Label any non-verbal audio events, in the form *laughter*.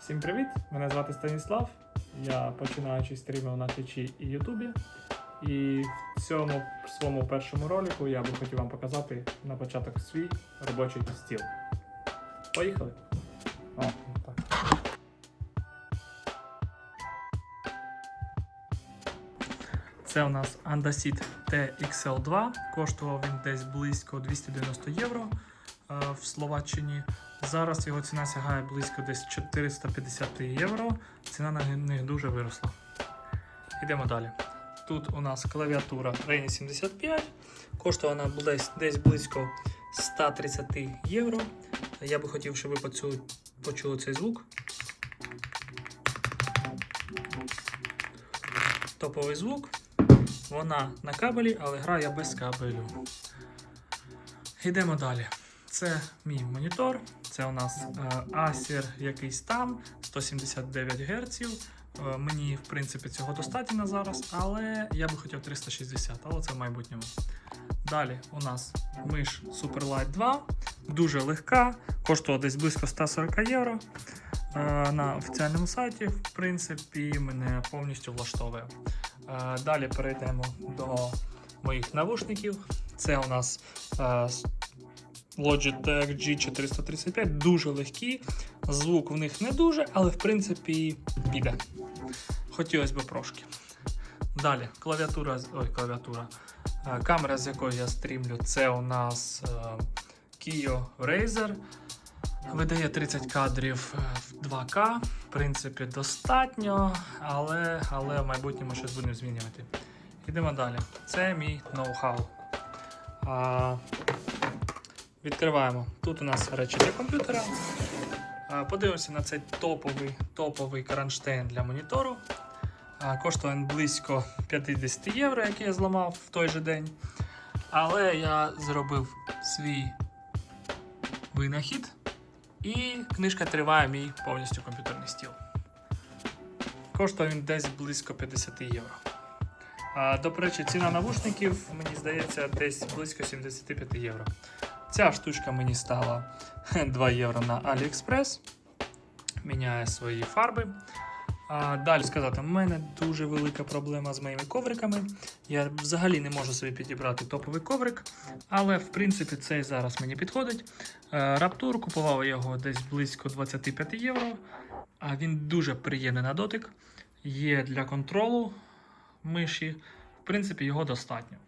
Всім привіт! Мене звати Станіслав. Я починаючи стрімив на Твічі і Ютубі. І в цьому в своєму першому ролику я би хотів вам показати на початок свій робочий стіл. Поїхали! О, так. Це у нас Andasit TXL2. Коштував він десь близько 290 євро в Словаччині. Зараз його ціна сягає близько десь 450 євро. Ціна на них дуже виросла. Йдемо далі. Тут у нас клавіатура Reni 75. Коштує вона десь, близько 130 євро. Я би хотів, щоб ви почули цей звук. Топовий звук. Вона на кабелі, але грає без кабелю. Йдемо далі. Це мій монітор. Це у нас е, Acer якийсь там 179 Гц. Е, мені, в принципі, цього достатньо зараз, але я би хотів 360, але це в майбутньому. Далі у нас миш Superlight 2, дуже легка, коштувала десь близько 140 євро. Е, На офіціальному сайті, в принципі, мене повністю влаштовує. Далі перейдемо до моїх навушників. Це у нас Logitech G435, дуже легкі. Звук в них не дуже, але в принципі піде. Хотілося б трошки. Далі, клавіатура. Ой, клавіатура. Е, Камера, з якої я стрімлю, це у нас е, Kio Razer. Видає 30 кадрів е, в 2К. В принципі, достатньо, але, але в майбутньому щось будемо змінювати. Йдемо далі. Це мій ноу-хау. Відкриваємо. Тут у нас речі для комп'ютера. Подивимося на цей топовий, топовий кронштейн для монітору. Коштує він близько 50 євро, який я зламав в той же день. Але я зробив свій винахід. І книжка триває мій повністю комп'ютерний стіл. Коштує він десь близько 50 євро. До речі, ціна навушників, мені здається, десь близько 75 євро. Ця штучка мені стала *laughs* 2 євро на AliExpress. Міняє свої фарби. А, далі сказати, в мене дуже велика проблема з моїми ковриками. Я взагалі не можу собі підібрати топовий коврик, але в принципі цей зараз мені підходить. Е, Раптур купував його десь близько 25 євро. А він дуже приємний на дотик. Є для контролу миші. В принципі, його достатньо.